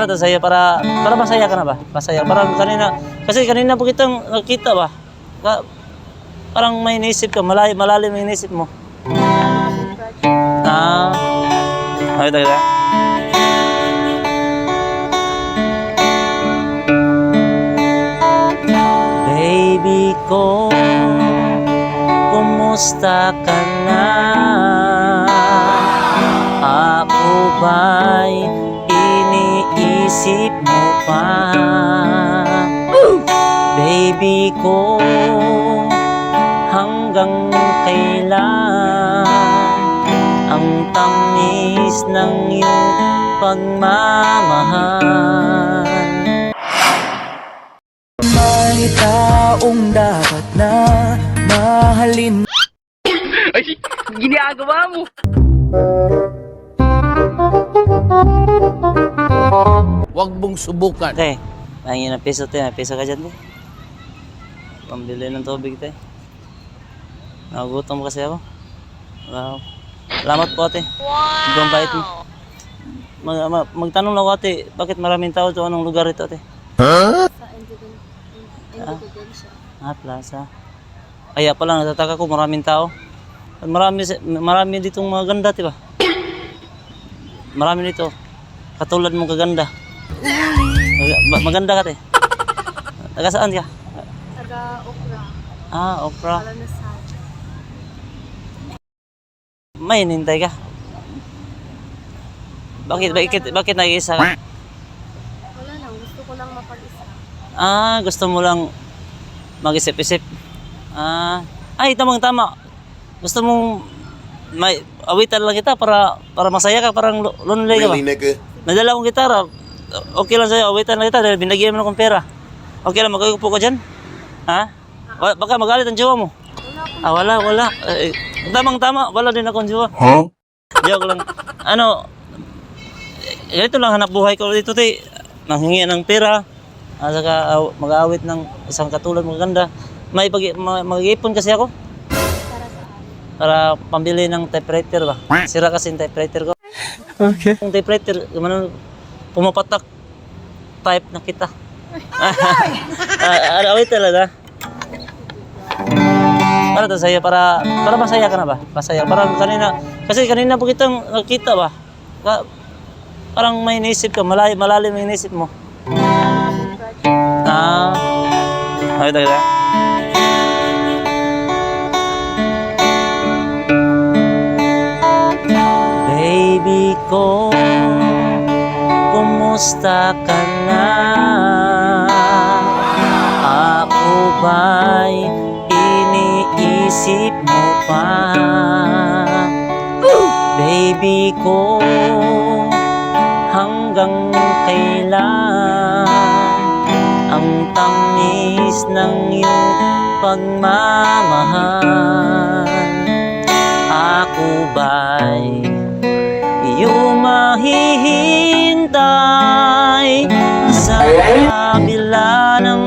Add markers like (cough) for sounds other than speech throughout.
Para to sa'yo, para, para masaya ka na ba? Masaya. Parang kanina, kasi kanina po kitang nakita ba? Ka, parang may inisip ka, malalim, malalim yung inisip mo. Ah, ay, talaga. Baby ko, kumusta ka na? Ako ba'y iniisip mo pa? Baby ko, hanggang kailan ang tamis ng iyong pagmamahal? May taong dapat na mahalin Huwag mong subukan. Te, nangin ng piso te, may piso ka dyan te. Pambili ng tubig te. Nagutom kasi ako. Wow. Salamat po ate. Wow. Ang bait mo. Mag, mag, magtanong lang ako ate, bakit maraming tao sa anong lugar ito ate? sa Independent, Independencia. Ah, plaza. Kaya pala natataka ko maraming tao. At marami, marami ditong maganda, di ba? Marami dito. Katulad mong kaganda. Mag- ma- maganda ka, te. (laughs) Taga saan ka? Taga Okra, Ah, Opera. Kalanasan. May hinintay ka. Bakit, bakit, bakit nag-iisa ka? Wala lang, gusto ko lang mapag-isa. Ah, gusto mo lang mag-isip-isip. Ah, ay, tamang-tama. Gusto mong may awitan lang kita para para masaya ka, parang lo- lonely ka ba? Really, nigga? Nadala akong gitara. Okay lang sa'yo, awitan lang kita dahil binagyan mo na akong pera. Okay lang, magkukupo ka dyan? Ha? Wa- Baka magalit ang jowa mo. Ah, wala, wala. Eh, tamang-tama, wala din akong jowa. Huh? Joke lang. Ano, eh, ganito lang hanap buhay ko dito, te. Nanghingi ng pera. At saka aw- mag-aawit ng isang katulad maganda. May pag ma- mag-ipon kasi ako. Para pambili ng typewriter ba. Sira kasi yung typewriter ko. Okay Yung typewriter, gumano, pumapatak. Type na kita. (laughs) ah, awit talaga. Para to sa'yo, para, para masaya ka na ba? Masaya. Parang kanina, kasi kanina po kitang nakita ba? Ka, parang may inisip ka, malalim, malalim yung inisip mo. Ah, ay talaga. Baby ko, kumusta ka na? Ako ba'y iniisip mo pa? Baby ko, hanggang kailan ang tamis ng iyong pagmamahal? Ako ba'y iyong mahihintay kabila ng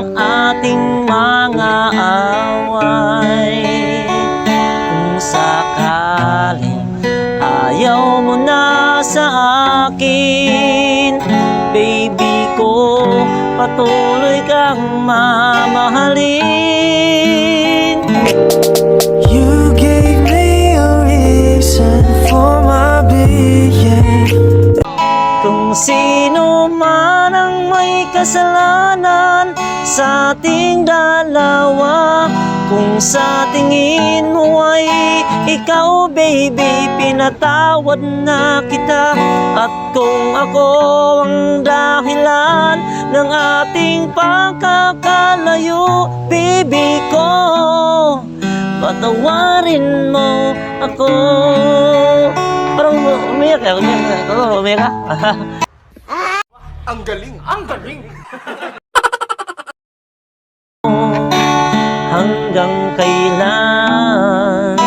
kasalanan sa ating dalawa. Kung sa tingin mo ay ikaw baby pinatawad na kita. At kung ako ang dahilan ng ating pagkakalayo Baby ko, patawarin mo ako. Parang umiyak ka, umiyak ka, Oo, umiyak ka Ang galing! (laughs) hanggang kailan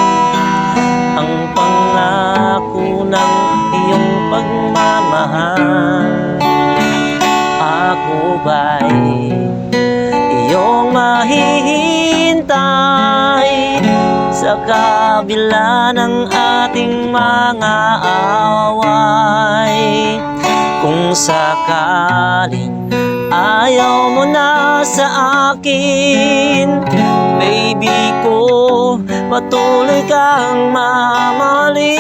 ang pangako ng iyong pagmamahal? Ako ba'y iyong mahihintay sa kabila ng ating mga away kung sakaling ayaw mo na sa akin Baby ko, patuloy kang mamahalin.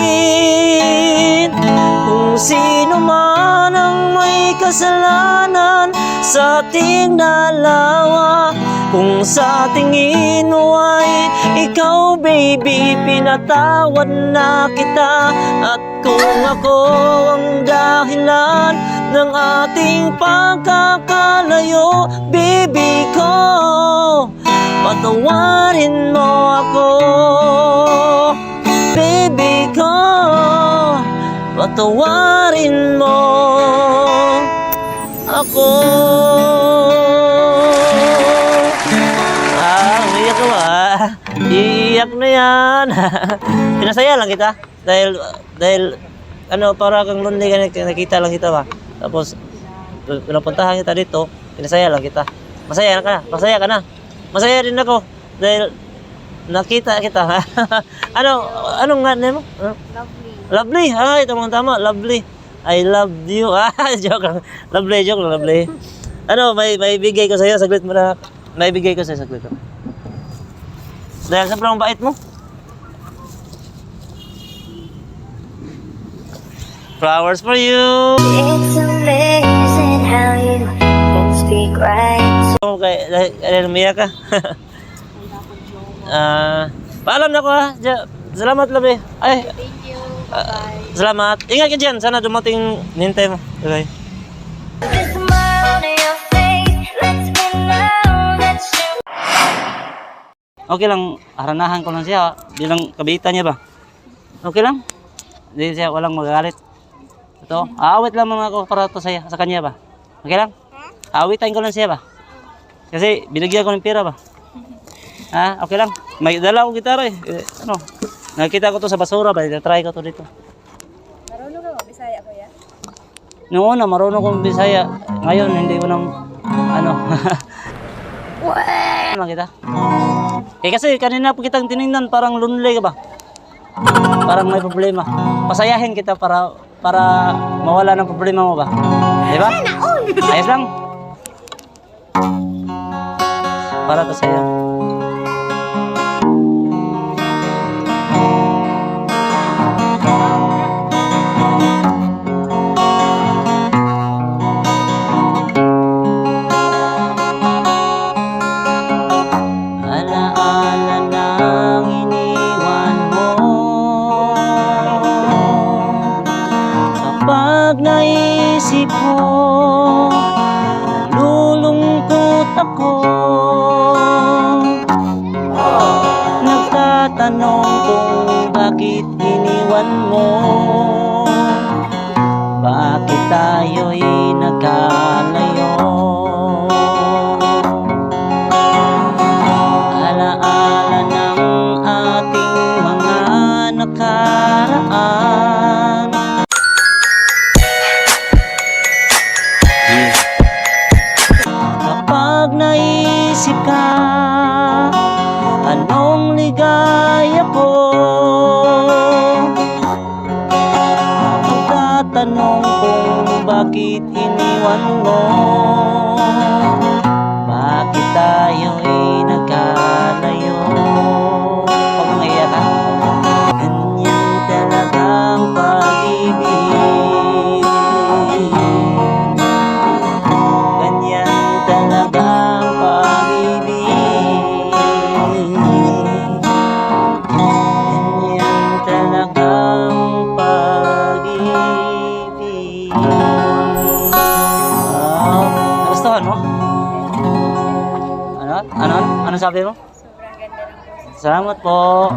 Kung sino man ang may kasalanan sa ating dalawa Kung sa tingin mo ay ikaw baby Pinatawad na kita At kung ako ang dahilan ng ating pagkakalayo Baby ko, patawarin mo ako Baby ko, patawarin mo ako Ah, umiyak ka ba? Iiyak na yan. (laughs) Pinasaya lang kita. Dahil, dahil, ano, para kang lonely ka, nakita lang kita ba? Tapos, pinapuntahan kita dito, pinasaya lang kita. Masaya ka na, masaya ka na. Masaya din ako. Dahil, nakita kita. (laughs) ano, anong nga name mo? Ano? Lovely. Lovely. Ay, tamang tama. Lovely. I love you. (laughs) Ah, joke lang. Lovely, joke lang. Lovely. Ano, may may bigay ko sa iyo saglit mo na. May bigay ko sa iyo saglit. Dahil sobrang bait mo. Flowers for you. It's amazing how you can speak right So, kay dahil umiyak ka. (laughs) Ah, paalam na ko ha. Ja- Salamat labi. Ay, Thank you. ah, Bye-bye. salamat. Ingat ka dyan. Sana dumating nintay mo. Okay. Okay lang, haranahan ko lang siya bilang kabitan niya ba? Okay lang? Hindi siya walang magagalit. Ito, aawit lang mga ako para to sa, sa kanya ba? Okay lang? Aawitan ko lang siya ba? Kasi binigyan ko ng pera ba? Ha? Okay lang? May dala akong gitara eh. eh ano? Nakita ko to sa basura ba? Try ko to dito. Marunong ka Bisaya ko ya? Noong una, marunong kong Bisaya. Ngayon, hindi ko nang, ano. (laughs) What? kita. Eh kasi kanina po kitang tinignan, parang lonely ka ba? Parang may problema. Pasayahin kita para para mawala ng problema mo ba? Di ba? Ayos lang. Para to sa'yo. Iniwan mo. Bakit tayo'y nagkalayo Alaala ng ating mga nakaraan bakit iniwan mo? Bakit tayo'y nagkalayo Ano sabi mo? Sobrang ganda ng boses. Salamat po.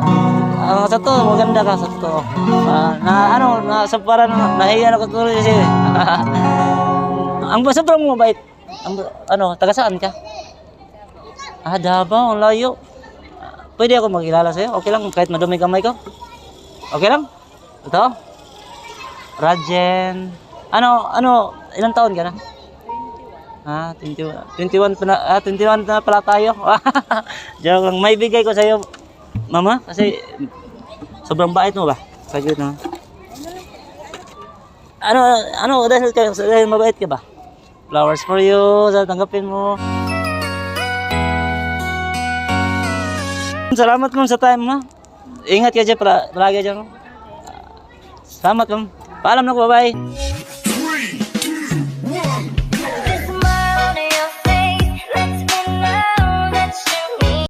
Ang sa to, maganda ka sa to. Ah, na ano, na sa para na, nahiya ako tuloy kasi. (laughs) ang sobrang mabait. Ang, ano, taga saan ka? Ah, Davao, ang layo. Ah, Pwede ako magkilala sa'yo? Okay lang, kahit madumi kamay ko? Okay lang? Ito? Rajen. Ano, ano, ilang taon ka na? Ah, 21. 21 pa na, ah, 21 na pala tayo. (laughs) Joke lang. May bigay ko sa iyo, mama, kasi sobrang bait mo ba? Saglit na. ano, ano, dahil, kayo, dahil mabait ka ba? Flowers for you, sa tanggapin mo. Salamat ma'am sa time mo. Ingat ka dyan, pala, palagi dyan. Salamat ma'am. Paalam na ko, bye-bye.